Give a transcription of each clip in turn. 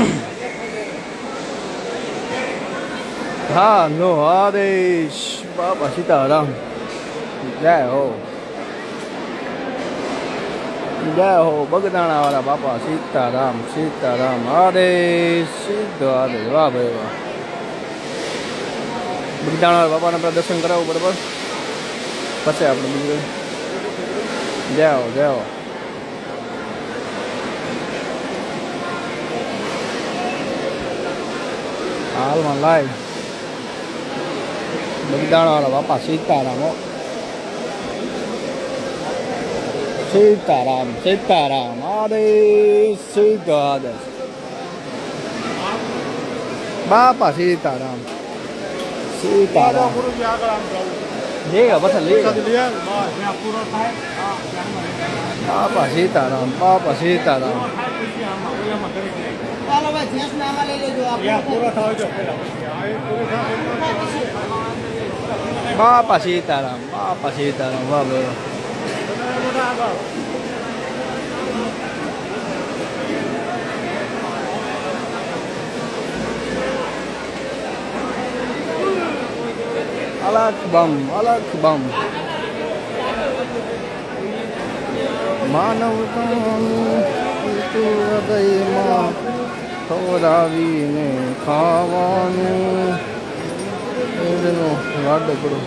હા, નો, હરેશ બાબા સીતારામ. જય હો. જય હો બગદાણા વાળા બાપા, સીતારામ સીતારામ હરે સીધો હરે વાહ ભાઈ, વાહ. બગદાણા બાપાને આપણે દર્શન કરાવવું બરાબર પછી આપણે બીજું જય હો જય હો. હાલમાં લાઈવ બગદાણા વાળા બાપા સીતારામ. સીતારામ સીતારામ હરે સીતારામ બાપા સીતારામ. સીતારામ. લે પછી લે. બાપા સીતારામ બાપા સીતારામ. ચાલો ભાઈ જેસ નામાં લઈ લેજો. આપણે બાપા સીતારામ બાપા સીતારામ વાહ ભાઈ અલખ બમ અલખ બમ. માનવતાનું તું હૃદયમાં ખવડાવીને ખાવાનું. એનો લાડકડો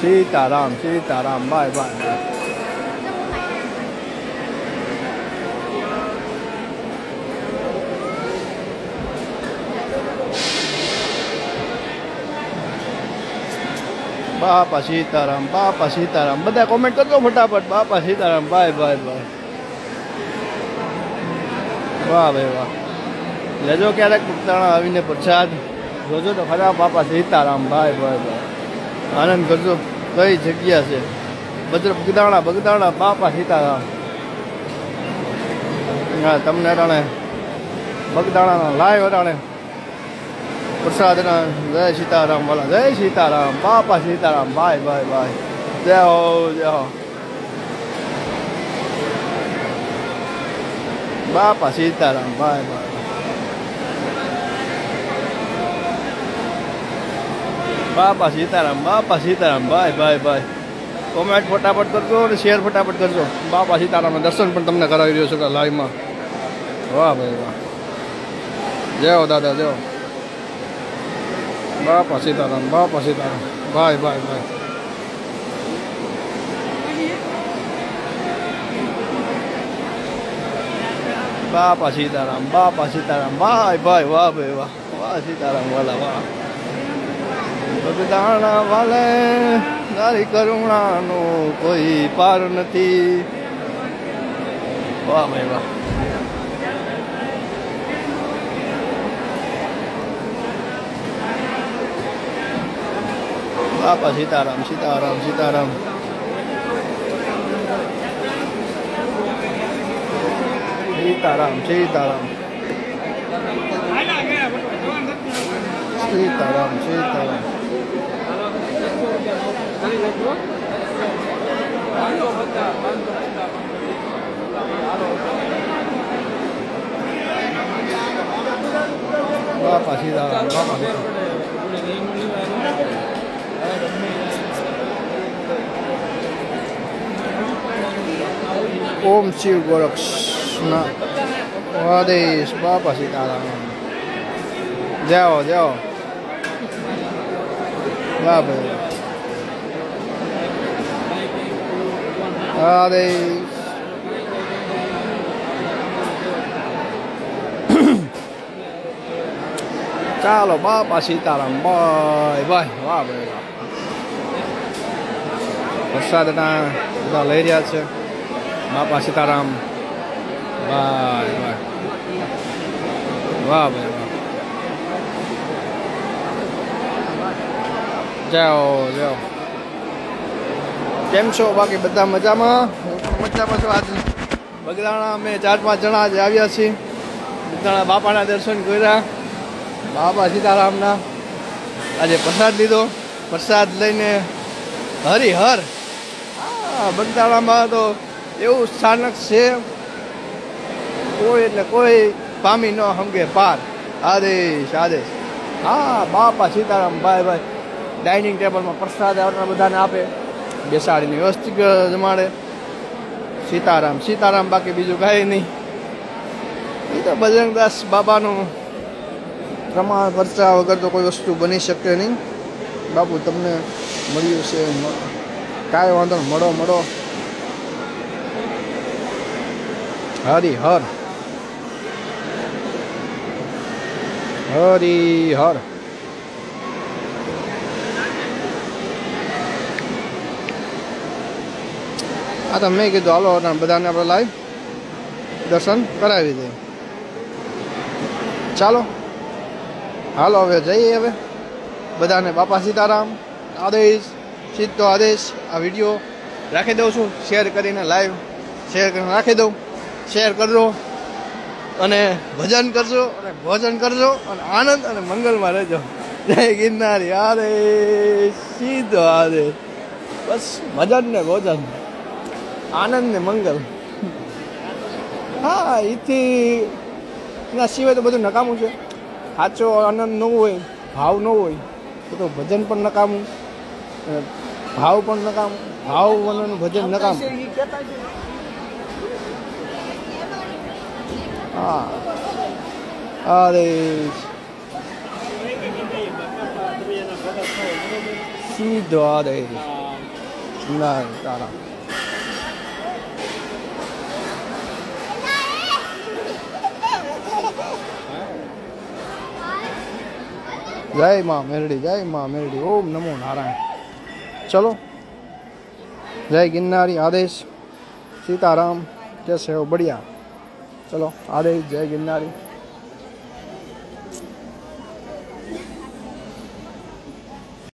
સીતારામ સીતારામ, બાય બાય બાપા સીતારામ બાપા સીતારામ. બધા કોમેન્ટ કરજો ફટાફટ. બાપા સીતારામ, બાય બાય બાય. વાહ ભાઈ વાહ. લેજો ક્યારેક મુક્તાણા આવીને પ્રસાદ. જોજો તો ખરા બાપા સીતારામ, ભાઈ ભાઈ ભાઈ. આનંદ કરજો. કઈ જગ્યા છે? બદ્ર બગદાણા બગદાણા, બાપા સીતારામ. હા, તમને અટાણે બગદાણાના લાઈવ અટાણે પ્રસાદના જય સીતારામ વાલા, જય સીતારામ, બાપા સીતારામ, ભાઈ ભાઈ ભાઈ. જય હો જય હો. બાપા સીતારામ ભાઈ ભાઈ બાપા સીતારામ બાપા સીતારામ ભાઈ ભાઈ ભાઈ કોમેન્ટ ફટાફટ કરજો અને શેર ફટાફટ કરજો. બાપા સીતારામના દર્શન પણ તમને કરાવી રહ્યો છું લાઈવમાં વાહ, ભાઈ, વાહ. જય દાદા, જય. બાપા સીતારામ બાપા સીતારામ ભાઈ ભાઈ ભાઈ બાપા સીતારામ બાપા સીતારામ ભાઈ ભાઈ, વાહ ભાઈ, વાહ. વાહ, સીતારામ, વાલા, વાહ. બગદાણા વાલે તારી કરુણાનો કોઈ પાર નથી. વાહ, ભાઈ, વાહ. બાપા સીતારામ સીતારામ સીતારામ. સીતારામ સીતારામ. સીતારામ સીતારામ. બાપા સીતારામ બાપા ઓમ શિવ ગોરક્ષના આદેશ બાપા સીતારામ જાઓ જાઓ વાહ ભાઈ આદેશ ચાલો બાપા સીતારામ બાય બાય વાહ ભાઈ વાહ વરસાદના બધા લઈ રહ્યા છે બાપા સીતારામ બાય બાય વાહ ભાઈ વાહ જાઓ જાઓ. કેમ છો બાકી બધા મજામાં? મજામાં છો આજ? બગદાણા અમે ચાર પાંચ જણા આજે આવ્યા છીએ. બગદાણા બાપાના દર્શન કર્યા. બાપા સીતારામના. આજે પ્રસાદ લીધો. પ્રસાદ લઈને હરિહર. હા બગદાણામાં તો એવું સ્થાનક છે. કોઈ એટલે કોઈ પામી ન હંગે, પાર. આદેશ આદેશ. હા, બાપા સીતારામ, ભાઈ ભાઈ. ડાઇનિંગ ટેબલમાં પ્રસાદ આવતા બધાને આપે. બેસાડીને વ્યવસ્થિત જમાડે. સીતારામ સીતારામ, બાકી બીજું કાંઈ નહીં. એ તો બજરંગદાસ બાબાનું પ્રમાણ વર્ચા વગર તો કોઈ વસ્તુ બની શકે નહીં. બાપુ, તમને મળ્યું છે કાંઈ વાંધો મળો મળો. હરી હર હરિ હર. આ તો મેં કીધું, હાલો બધાને આપણે લાઈવ દર્શન કરાવી દઈએ. ચાલો. હાલો, હવે જઈએ હવે. બધાને બાપા સીતારામ, આદેશ, સીધો આદેશ, આ વીડિયો રાખી દઉં છું. શેર કરીને લાઈવ શેર કરીને રાખી દઉં. શેર કરજો. અને ભજન કરજો અને ભોજન કરજો અને આનંદ અને મંગલમાં રહેજો. જય ગિરનારી આરે સીધો આરે બસ ભજન ને ભોજન આનંદ ને મંગલ. હા એથી એના સિવાય તો બધું નકામું છે. સાચો આનંદ ન હોય ભાવ ન હોય તો તો ભજન પણ નકામું ભાવ પણ નકામું ભાવ વગરનું ભજન નકામું. હા અરે સીધો આદેશ ના તારા જય માં મેરડી જય માં મેરડી ઓમ નમો નારાયણ ચલો જય ગિરનારી આદેશ સીતારામ જય સેવ બઢિયા ચલો આદેશ જય ગિરનારી.